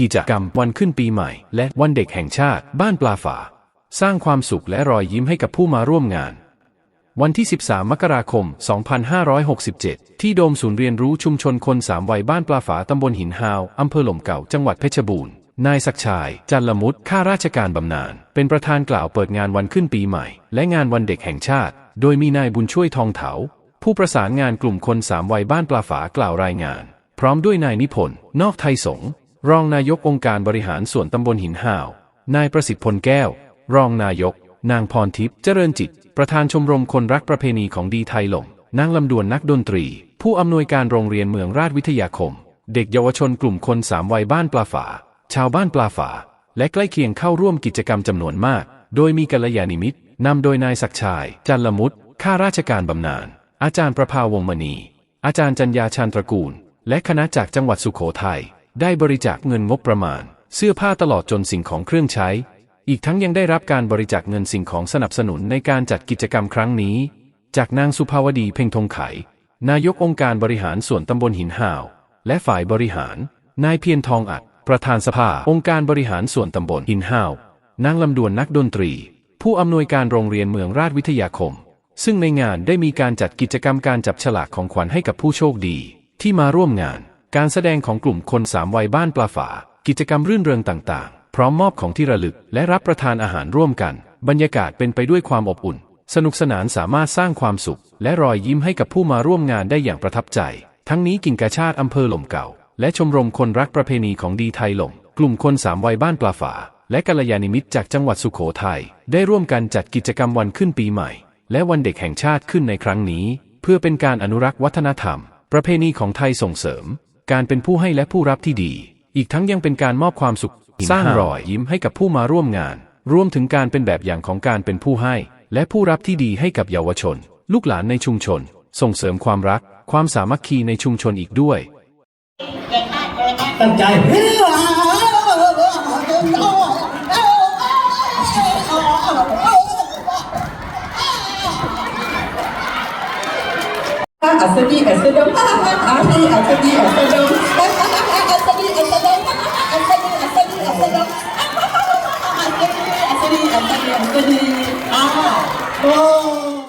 กิจกรรมวันขึ้นปีใหม่ และวันเด็กแห่งชาติ บ้านปลาฝา สร้างความสุขและรอยยิ้มให้กับผู้มาร่วมงาน วันที่ 13 มกราคม 2567 ที่โดมศูนย์เรียนรู้ชุมชนคนสามวัยบ้านปลาฝาตำบลหินฮาวอำเภอหล่มเก่าจังหวัดเพชรบูรณ์นายศักชาย จันละมุตข้าราชการบำนาญเป็นประธานกล่าวเปิดงานวันขึ้นปีใหม่ และงานวันเด็กแห่งชาติ โดยมีนายบุญช่วยทองเถา ผู้ประสานงานกลุ่มคนสามวัยบ้านปลาฝากล่าวรายงาน พร้อมด้วยนายนิพนธ์นอกไทยสง รองนายกองค์การบริหารส่วนตำบลหินห่าว นายประสิทธิ์พลแก้ว รองนายก นางพรทิพย์เจริญจิต ประธานชมรมคนรักประเพณีของดีไทยหลงนางลำดวนนักดนตรี ผู้อำนวยการโรงเรียนเมืองราชวิทยาคม เด็กเยาวชนกลุ่มคนสามวัยบ้านปลาฝา ชาวบ้านปลาฝา และใกล้เคียงเข้าร่วมกิจกรรมจำนวนมาก โดยมีกัลยาณิมิตรนำโดยนายศักชาย จันละมุตข้าราชการบำนาญ อาจารย์ประภาวงมณี อาจารย์จัญญาชาญตระกูล และคณะจากจังหวัดสุโขทัย ได้บริจาคเงินงบประมาณ เสื้อผ้าตลอดจนสิ่งของเครื่องใช้ อีกทั้งยังได้รับการบริจาคเงินสิ่งของสนับสนุนในการจัดกิจกรรมครั้งนี้ จากนางสุภาวดีเพ่งธงไข นายกองค์การบริหารส่วนตำบลหินห่าว และฝ่ายบริหาร นายเพียรทองอัด ประธานสภาองค์การบริหารส่วนตำบลหินห่าวนางลำดวนนักดนตรี ผู้อำนวยการโรงเรียนเมืองราชวิทยาคม ซึ่งในงานได้มีการจัดกิจกรรมการจับฉลากของขวัญให้กับผู้โชคดีที่มาร่วมงาน การแสดงของกลุ่มคนสามวัยบ้านปลาฝา กิจกรรมรื่นเริงต่างๆ พร้อมมอบของที่ระลึก และรับประทานอาหารร่วมกัน บรรยากาศเป็นไปด้วยความอบอุ่น สนุกสนานสามารถสร้างความสุข และรอยยิ้มให้กับผู้มาร่วมงานได้อย่างประทับใจ ทั้งนี้กิ่งกาชาติอำเภอหล่มเก่า และชมรมคนรักประเพณีของดีไทยหล่มกลุ่มคนสามวัยบ้านปลาฝา และกัลยาณิมิตรจากจังหวัดสุโขทัยได้ร่วมกันจัดกิจกรรมวันขึ้นปีใหม่ และวันเด็กแห่งชาติขึ้นในครั้งนี้ เพื่อเป็นการอนุรักษ์วัฒนธรรม ประเพณีของไทยส่งเสริม การเป็นผู้ให้และผู้รับที่ดี อีกทั้งยังเป็นการมอบความสุข สร้างรอยยิ้มให้กับผู้มาร่วมงาน รวมถึงการเป็นแบบอย่างของการเป็นผู้ให้ และผู้รับที่ดีให้กับเยาวชน ลูกหลานในชุมชน ส่งเสริมความรัก ความสามัคคีในชุมชนอีกด้วย ตั้งใจอัศ นีอัศดงอัศนีอัศนีอัศดงอัศนีอัศนีอัศดงอัศนีอัศนีอัศดงอัศนีอัศนีอัศ